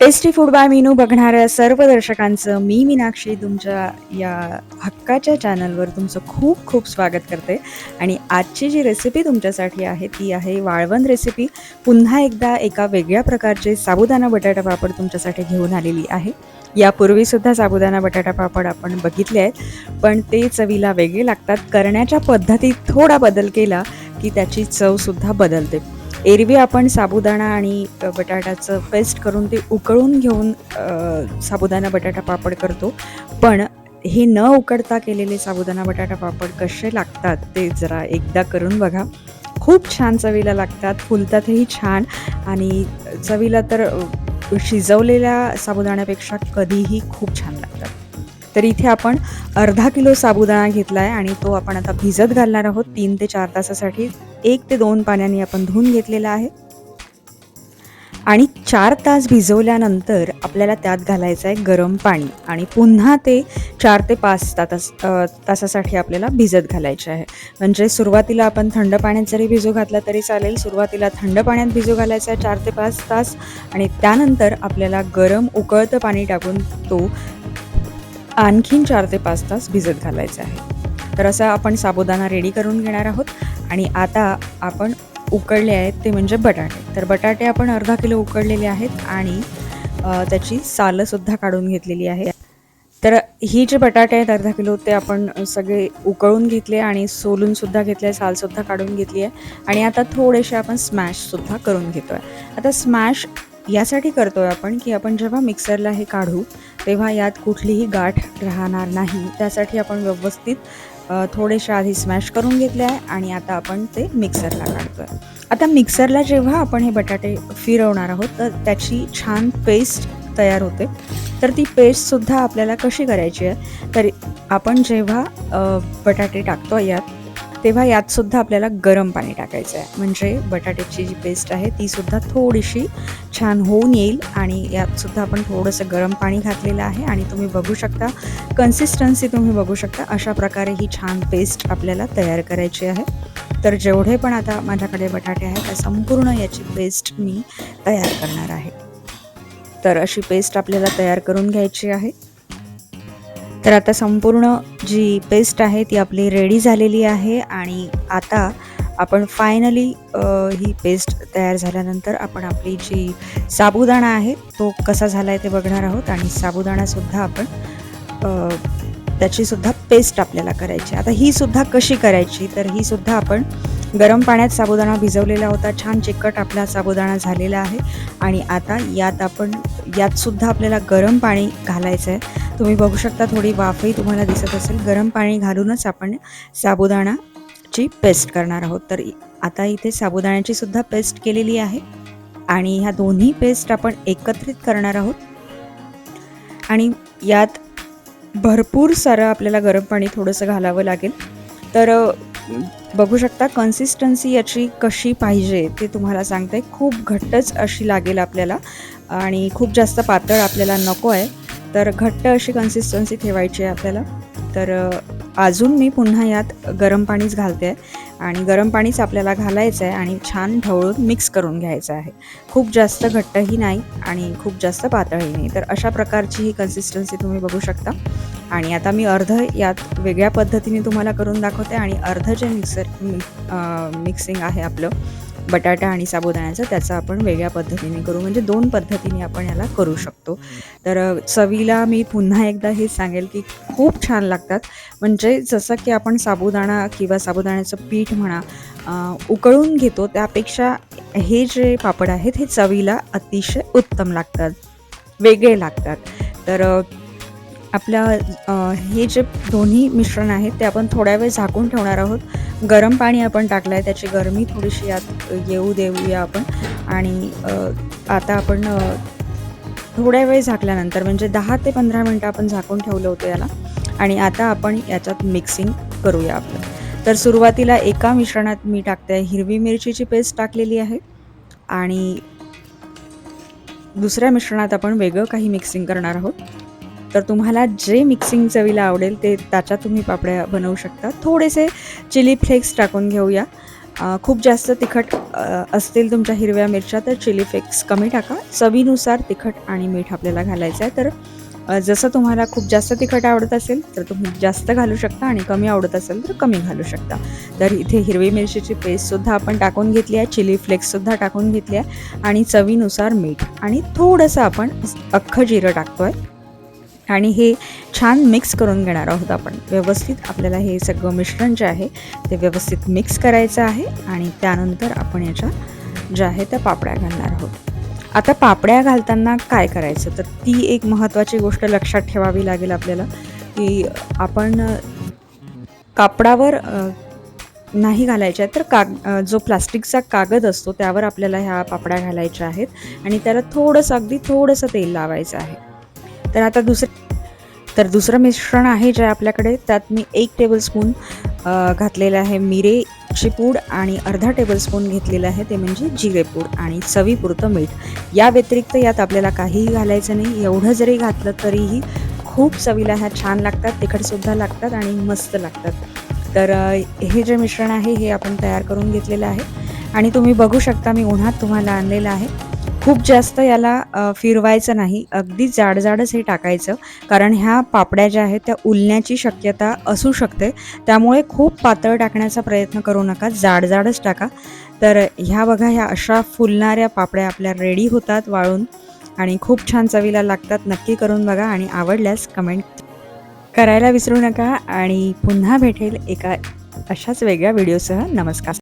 Tasty food by menu बघणाऱ्या सर्व दर्शकांचं मी मीनाक्षी तुमच्या या हक्काच्या चॅनलवर तुमचं खूप खूप स्वागत करते. आणि आजची जी रेसिपी तुमच्यासाठी आहे ती आहे वाळवण रेसिपी पुन्हा एकदा एका वेगळ्या प्रकारचे साबुदाणा बटाटा पापड तुमच्यासाठी घेऊन आलेली आहे. यापूर्वीसुद्धा साबुदाणा बटाटा पापड आपण बघितले आहेत पण ते चवीला वेगळे लागतात. करण्याच्या पद्धतीत थोडा बदल केला की त्याची चवसुद्धा बदलते. एरवी आपण साबुदाणा आणि बटाट्याचं पेस्ट करून ते उकळून घेऊन साबुदाणा बटाटा पापड करतो. पण हे न उकडता केलेले साबुदाणा बटाटा पापड कसे लागतात ते जरा एकदा करून बघा. खूप छान चवीला लागतात फुलतातही छान आणि चवीला तर शिजवलेल्या साबुदाण्यापेक्षा कधीही खूप छान लागतात. तर इथे आपण अर्धा किलो साबुदाणा घेतला आहे आणि तो आपण आता भिजत घालणार आहोत तीन ते चार तासासाठी. एक ते दोन पाण्याने आपण धुवून घेतलेला आहे. आणि चार तास भिजवल्यानंतर आपल्याला त्यात घालायचं आहे गरम पाणी आणि पुन्हा ते चार ते पाच तास तासासाठी आपल्याला भिजत घालायचे आहे. म्हणजे सुरुवातीला आपण थंड पाण्यात जरी भिजू घातला तरी चालेल. सुरुवातीला थंड पाण्यात भिजू घालायचं आहे चार ते पाच तास आणि त्यानंतर आपल्याला गरम उकळतं पाणी टाकून तो आणखीन चार ते पाच तास भिजत घालायचं आहे. तर असा आपण साबुदाणा रेडी करून घेणार आहोत. आणि आता आपण उकडले आहेत ते म्हणजे बटाटे. तर बटाटे आपण अर्धा किलो उकडलेले आहेत आणि त्याची सालंसुद्धा काढून घेतलेली आहे. तर ही जे बटाटे आहेत अर्धा किलो ते आपण सगळे उकळून घेतले आणि सोलूनसुद्धा घेतले सालसुद्धा काढून घेतली आहे. आणि आता थोडेसे आपण स्मॅशसुद्धा करून घेतो आहे आता स्मॅश यासाठी करतो आहे आपण की आपण जेव्हा मिक्सरला हे काढू तेव्हा यात कुठलीही गाठ राहणार नाही. त्यासाठी आपण व्यवस्थित थोडेशा आधी स्मॅश करून घेतले आहे आणि आता आपण ते मिक्सरला काढतो आहे आता मिक्सरला जेव्हा आपण हे बटाटे फिरवणार आहोत तर त्याची छान पेस्ट तयार होते. तर ती पेस्टसुद्धा आपल्याला कशी करायची आहे? तर आपण जेव्हा बटाटे टाकतो यात तेव्हा यातसुद्धा आपल्याला गरम पाणी टाकायचं आहे म्हणजे बटाट्याची जी पेस्ट आहे तीसुद्धा थोडीशी छान होऊन येईल आणि यातसुद्धा आपण थोडंसं गरम पाणी घातलेलं आहे आणि तुम्ही बघू शकता कन्सिस्टन्सी तुम्ही बघू शकता अशा प्रकारे ही छान पेस्ट आपल्याला तयार करायची आहे. तर जेवढे पण आता माझ्याकडे बटाटे आहेत त्या संपूर्ण याची पेस्ट मी तयार करणार आहे. तर अशी पेस्ट आपल्याला तयार करून घ्यायची आहे. तर आता संपूर्ण जी पेस्ट आहे ती आपली रेडी झालेली आहे आणि आता आपण फायनली ही पेस्ट तयार झाल्यानंतर आपण आपली जी साबुदाणा आहे तो कसा झाला आहे ते बघणार आहोत आणि साबुदाणासुद्धा आपण त्याचीसुद्धा पेस्ट आपल्याला करायची आता ही सुद्धा कशी करायची? तर ही सुद्धा आपण गरम पाण्यात साबुदाणा भिजवलेला होता. छान चिकट आपला साबुदाणा झालेला आहे. आणि आता यात आपण यातसुद्धा आपल्याला गरम पाणी घालायचं आहे. तुम्ही बघू शकता थोडी वाफही तुम्हाला दिसत असेल. गरम पाणी घालूनच आपण साबुदाणाची पेस्ट करणार आहोत. तर आता इथे साबुदाण्याची सुद्धा पेस्ट केलेली आहे. आणि ह्या दोन्ही पेस्ट आपण एकत्रित करणार आहोत. आणि यात भरपूर सारं आपल्याला गरम पाणी थोडंसं घालावं लागेल. तर बघू शकता कन्सिस्टन्सी याची कशी पाहिजे ते तुम्हाला सांगते. खूप घट्टच अशी लागेल आपल्याला आणि खूप जास्त पातळ आपल्याला नको आहे. तर घट्ट अशी कन्सिस्टन्सी ठेवायची आहे आपल्याला. तर अजून मी पुन्हा यात गरम पाणीच घालते. आहे आणि गरम पाणीच आपल्याला घालायचं आहे आणि छान ढवळून मिक्स करून घ्यायचं आहे. खूप जास्त घट्टही नाही आणि खूप जास्त पातळही नाही. तर अशा प्रकारची ही कन्सिस्टन्सी तुम्ही बघू शकता. आणि आता मी अर्ध यात वेगळ्या पद्धतीने तुम्हाला करून दाखवते आणि अर्ध जे मिक्सर मिक्सिंग आहे आपलं बटाटा आणि साबुदाण्याचं त्याचा आपण वेगळ्या पद्धतीने करू. म्हणजे दोन पद्धतीने आपण याला करू शकतो. तर चवीला मी पुन्हा एकदा हे सांगेल की खूप छान लागतात. म्हणजे जसं की आपण साबुदाणा किंवा साबुदाण्याचं पीठ म्हणा उकळून घेतो त्यापेक्षा हे जे पापड आहेत हे चवीला अतिशय उत्तम लागतात. वेगळे लागतात. तर आपल्या हे जे दोन्ही मिश्रण आहेत ते आपण थोड्या वेळ झाकून ठेवणार आहोत. गरम पाणी आपण टाकलं आहे त्याची गरमी थोडीशी यात येऊ देऊया आपण. आणि आता आपण थोड्या वेळ झाकल्यानंतर म्हणजे दहा ते पंधरा मिनटं आपण झाकून ठेवलं होतं याला. आणि आता आपण याच्यात मिक्सिंग करूया आपलं तर सुरुवातीला एका मिश्रणात मी टाकते आहे हिरवी मिरचीची पेस्ट टाकलेली आहे. आणि दुसऱ्या मिश्रणात आपण वेगळं काही मिक्सिंग करणार आहोत. तर तुम्हाला जे मिक्सिंग चवीला आवडेल ते त्याच्या तुम्ही पापड्या बनवू शकता. थोडेसे चिली फ्लेक्स टाकून घेऊया. खूप जास्त तिखट असतील तुमच्या हिरव्या मिरच्या तर चिली फ्लेक्स कमी टाका. चवीनुसार तिखट आणि मीठ आपल्याला घालायचं आहे. तर जसं तुम्हाला खूप जास्त तिखट आवडत असेल तर तुम्ही जास्त घालू शकता आणि कमी आवडत असेल तर कमी घालू शकता. तर इथे हिरवी मिरचीची पेस्टसुद्धा आपण टाकून घेतली आहे. चिली फ्लेक्ससुद्धा टाकून घेतली आहे. आणि चवीनुसार मीठ आणि थोडंसं आपण अख्खं जिरं टाकतो आहे आणि हे छान मिक्स करून घेणार आहोत आपण. व्यवस्थित आपल्याला हे सगळं मिश्रण जे आहे ते व्यवस्थित मिक्स करायचं आहे आणि त्यानंतर आपण याच्या ज्या आहे त्या पापड्या घालणार आहोत. आता पापड्या घालताना काय करायचं? तर ती एक महत्त्वाची गोष्ट लक्षात ठेवावी लागेल आपल्याला की आपण कापडावर नाही घालायच्या तर काग जो प्लास्टिकचा कागद असतो त्यावर आपल्याला ह्या पापड्या घालायच्या आहेत आणि त्याला थोडंसं अगदी थोडंसं तेल लावायचं आहे. तर आता दुसरं तर दुसरं मिश्रण आहे जे आपल्याकडे. त्यात मी एक टेबलस्पून घातलेलं आहे मिरेची पूड आणि अर्धा टेबलस्पून घेतलेलं आहे ते म्हणजे जिरेपूड आणि चवीपुरतं मीठ. या व्यतिरिक्त यात आपल्याला काहीही घालायचं नाही. एवढं जरी घातलं तरीही खूप चवीला ह्या छान लागतात तिखटसुद्धा लागतात आणि मस्त लागतात. तर हे जे मिश्रण आहे हे आपण तयार करून घेतलेलं आहे. आणि तुम्ही बघू शकता मी उन्हात तुम्हाला आणलेलं आहे. खूप जास्त याला फिरवायचं नाही. अगदी जाडजाडच हे टाकायचं. कारण ह्या पापड्या ज्या आहेत त्या उलण्याची शक्यता असू शकते. त्यामुळे खूप पातळ टाकण्याचा प्रयत्न करू नका. जाडजाडच टाका. तर ह्या बघा ह्या अशा फुलणाऱ्या पापड्या आपल्या रेडी होतात वाळून. आणि खूप छान चवीला लागतात. नक्की करून बघा आणि आवडल्यास कमेंट करायला विसरू नका. आणि पुन्हा भेटेल एका अशाच वेगळ्या व्हिडिओसह नमस्कार.